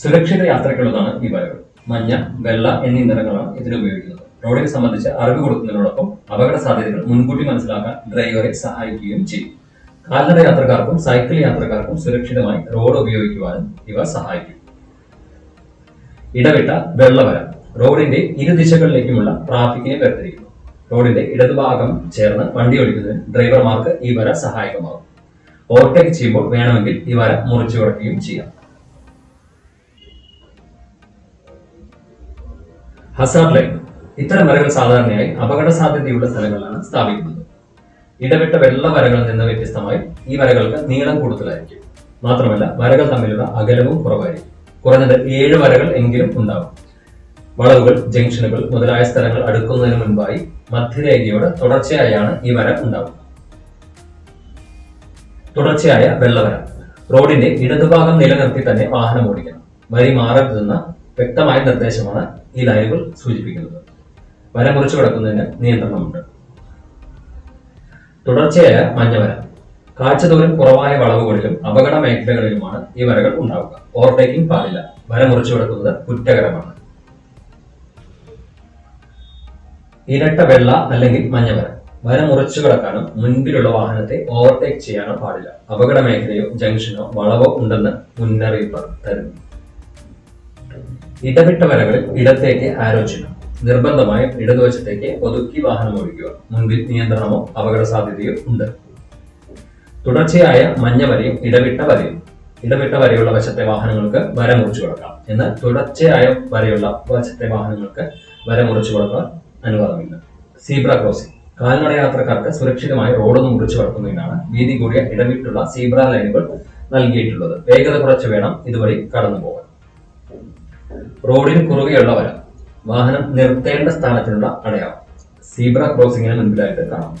സുരക്ഷിത യാത്രയ്ക്കുള്ളതാണ് ഈ വരകൾ മഞ്ഞ വെള്ള എന്നീ നിറങ്ങളാണ് ഇതിന് ഉപയോഗിക്കുന്നത്. റോഡിനെ സംബന്ധിച്ച് അറിവ് കൊടുക്കുന്നതിനോടൊപ്പം അപകട സാധ്യതകൾ മുൻകൂട്ടി മനസ്സിലാക്കാൻ ഡ്രൈവറെ സഹായിക്കുകയും ചെയ്യും. കാൽനട യാത്രക്കാർക്കും സൈക്കിൾ യാത്രക്കാർക്കും സുരക്ഷിതമായി റോഡ് ഉപയോഗിക്കുവാനും ഇവ സഹായിക്കും. ഇടവിട്ട വെള്ളവരം. റോഡിന്റെ ഇരു ദിശകളിലേക്കുമുള്ള ട്രാഫിക്കിനെ വേർതിരിക്കുന്നു. റോഡിന്റെ ഇടതുഭാഗം ചേർന്ന് വണ്ടി ഓടിക്കുന്നതിന് ഡ്രൈവർമാർക്ക് ഈ വര സഹായകമാകും. ഓവർടേക്ക് ചെയ്യുമ്പോൾ വേണമെങ്കിൽ ഈ വര മുറിച്ചു കൊടുക്കുകയും ചെയ്യാം. ഹസാർഡ് ലൈൻ ഇത്തരം വരകൾ സാധാരണയായി അപകട സാധ്യതയുള്ള സ്ഥലങ്ങളിലാണ് സ്ഥാപിക്കുന്നത്. ഇടവിട്ട വെള്ള വരകളിൽ നിന്ന് വ്യത്യസ്തമായി ഈ വരകൾക്ക് നീളം കൂടുതലായിരിക്കും. മാത്രമല്ല വരകൾ തമ്മിലുള്ള അകലവും കുറവായിരിക്കും. കുറഞ്ഞത് ഏഴ് വരകൾ എങ്കിലും ഉണ്ടാവും. വളവുകൾ ജംഗ്ഷനുകൾ മുതലായ സ്ഥലങ്ങൾ അടുക്കുന്നതിന് മുൻപായി മധ്യരേഖയോട് തുടർച്ചയായാണ് ഈ വര ഉണ്ടാവുക. തുടർച്ചയായ വെള്ളവര. റോഡിന്റെ ഇടതുഭാഗം നിലനിർത്തി തന്നെ വാഹനം ഓടിക്കണം. വരി മാറരുതെന്ന വ്യക്തമായ നിർദ്ദേശമാണ് ഈ ലൈനുകൾ സൂചിപ്പിക്കുന്നത്. വര മുറിച്ചു കിടക്കുന്നതിന് നിയന്ത്രണമുണ്ട്. തുടർച്ചയായ മഞ്ഞവര. കാഴ്ച ദൂരം കുറവായ വളവുകളിലും അപകട മേഖലകളിലുമാണ് ഈ വരകൾ ഉണ്ടാവുക. ഓവർടേക്കിംഗ് പാടില്ല. വര മുറിച്ചു കിടക്കുന്നത് കുറ്റകരമാണ്. ഇരട്ട വെള്ള അല്ലെങ്കിൽ മഞ്ഞവര വരം മുറിച്ചു കിടക്കാനും മുൻപിലുള്ള വാഹനത്തെ ഓവർടേക്ക് ചെയ്യാനോ പാടില്ല. അപകട മേഖലയോ ജംഗ്ഷനോ വളവോ ഉണ്ടെന്ന് മുന്നറിയിപ്പ് തരുന്നു. ഇടവിട്ട വരകളിൽ ഇടത്തേക്ക് ആരോ നിർബന്ധമായും ഇടതുവശത്തേക്ക് ഒതുക്കി വാഹനം ഓടിക്കുക മുൻപിൽ നിയന്ത്രണമോ അപകട സാധ്യതയോ ഉണ്ട്. തുടർച്ചയായ മഞ്ഞ വരയും ഇടവിട്ട വരയും. ഇടവിട്ട വരയുള്ള വശത്തെ വാഹനങ്ങൾക്ക് വര മുറിച്ചു കൊടുക്കാം. എന്നാൽ തുടർച്ചയായ വരയുള്ള വശത്തെ വാഹനങ്ങൾക്ക് വര മുറിച്ചു കൊടുക്കാൻ അനുവാദമില്ല സീബ്ര ക്രോസിംഗ്. കാൽനട യാത്രക്കാർക്ക് സുരക്ഷിതമായി റോഡൊന്ന് മുറിച്ചു കടക്കുന്നതിനാണ് വീതി കൂടിയ ഇടവിട്ടുള്ള സീബ്ര ലൈനുകൾ നൽകിയിട്ടുള്ളത്. വേഗത കുറച്ച് വേണം ഇതുവഴി കടന്നു പോകാൻ. റോഡിന് കുറുകെയുള്ള വര വാഹനം നിർത്തേണ്ട സ്ഥാനത്തിനുള്ള അടയാളം. സീബ്ര ക്രോസിംഗിന് മുൻപിലായിട്ട് കാണാം.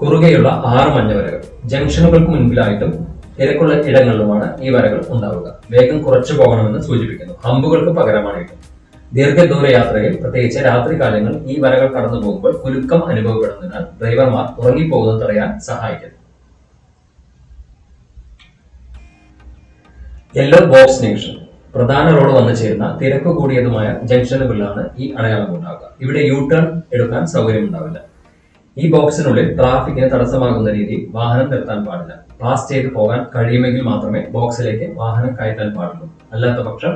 കുറുകെയുള്ള ആറ് മഞ്ഞ വരകൾ. ജംഗ്ഷനുകൾക്ക് മുൻപിലായിട്ടും തിരക്കുള്ള ഇടങ്ങളിലുമാണ് ഈ വരകൾ ഉണ്ടാവുക. വേഗം കുറച്ചു പോകണമെന്ന് സൂചിപ്പിക്കുന്നു. ഹമ്പുകൾക്ക് പകരമാണ് ഇത്. ദീർഘദൂര യാത്രയിൽ പ്രത്യേകിച്ച് രാത്രി കാലങ്ങൾ ഈ വരകൾ കടന്നു പോകുമ്പോൾ കുലുക്കം അനുഭവപ്പെടുന്നതിനാൽ ഡ്രൈവർമാർ ഉറങ്ങിപ്പോകുന്നത് തടയാൻ സഹായിക്കുന്നു. യെല്ലോ ബോക്സ് ജംഗ്ഷൻ പ്രധാന റോഡ് വന്നു ചേരുന്ന തിരക്ക് കൂടിയതുമായ ജംഗ്ഷനുകളിലാണ് ഈ അടയാളം ഉണ്ടാകുക ഇവിടെ യൂ ടേൺ എടുക്കാൻ സൗകര്യം ഉണ്ടാവില്ല ഈ ബോക്സിനുള്ളിൽ ട്രാഫിക്കിന് തടസ്സമാകുന്ന രീതിയിൽ വാഹനം നിർത്താൻ പാടില്ല. പാസ് ചെയ്ത് പോകാൻ കഴിയുമെങ്കിൽ മാത്രമേ ബോക്സിലേക്ക് വാഹനം കയറ്റാൻ പാടുള്ളൂ. അല്ലാത്ത പക്ഷം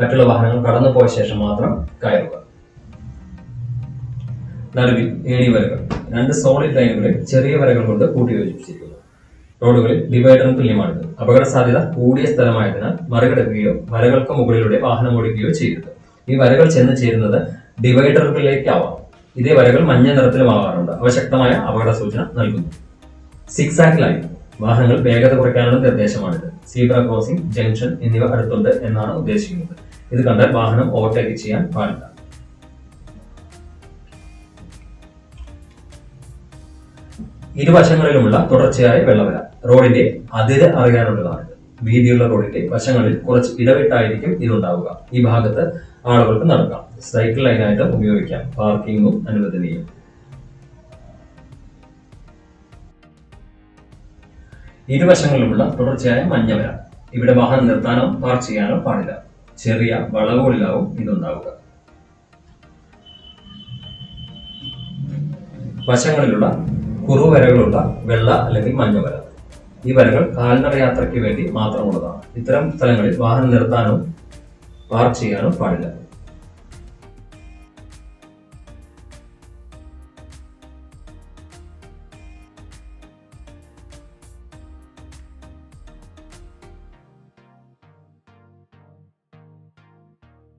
മറ്റുള്ള വാഹനങ്ങൾ കടന്നു പോയ ശേഷം മാത്രം കയറുക. നടുവിൽ ഏടി വരകൾ രണ്ട് സോളിഡ് ലൈനുകളിൽ ചെറിയ വരകൾ കൊണ്ട് കൂട്ടി യോജിപ്പിച്ചിരിക്കുന്നു. റോഡുകളിൽ ഡിവൈഡറിന് തുല്യമാണിത്. അപകട സാധ്യത കൂടിയ സ്ഥലമായതിനാൽ മറികടക്കുകയോ വരകൾക്ക് മുകളിലൂടെ വാഹനം ഓടിക്കുകയോ ചെയ്യരുത്. ഈ വരകൾ ചെന്ന് ചേരുന്നത് ഡിവൈഡറുകളിലേക്കാവാം ഇതേ വരകൾ മഞ്ഞ നിറത്തിലുമാകാറുണ്ട് അവ ശക്തമായ അപകട സൂചന നൽകുന്നു. സിക്സ് ലൈൻ വാഹനങ്ങൾ വേഗത കുറയ്ക്കാനുള്ള നിർദ്ദേശമാണിത്. സീബ്ര ക്രോസിംഗ് ജംഗ്ഷൻ എന്നിവ അടുത്തുണ്ട് എന്നാണ് ഉദ്ദേശിക്കുന്നത്. ഇത് കണ്ടാൽ വാഹനം ഓവർടേക്ക് ചെയ്യാൻ പാടില്ല. ഇരുവശങ്ങളിലുമുള്ള തുടർച്ചയായ വെള്ളവര റോഡിന്റെ അതിര് അറിയാനുള്ളതാണ് വീതിയുള്ള റോഡിന്റെ വശങ്ങളിൽ കുറച്ച് ഇടവിട്ടായിരിക്കും ഇതുണ്ടാവുക. ഈ ഭാഗത്ത് ആളുകൾക്ക് നടക്കാം. സൈക്കിൾ ലൈനായിട്ട് ഉപയോഗിക്കാം. പാർക്കിങ്ങും അനുവദനീയം. ഇരുവശങ്ങളിലുമുള്ള തുടർച്ചയായ മഞ്ഞവര ഇവിടെ വാഹനം നിർത്താനോ പാർക്ക് ചെയ്യാനോ പാടില്ല. ചെറിയ വളവുകളിലാവും ഇതുണ്ടാവുക. വശങ്ങളിലുള്ള കുറുവരകളുള്ള വെള്ള അല്ലെങ്കിൽ മഞ്ഞ വര. ഈ വരകൾ കാൽനട യാത്രയ്ക്ക് വേണ്ടി മാത്രമുള്ളതാണ്. ഇത്തരം സ്ഥലങ്ങളിൽ വാഹനം നിർത്താനോ പാർക്ക് ചെയ്യാനോ പാടില്ല.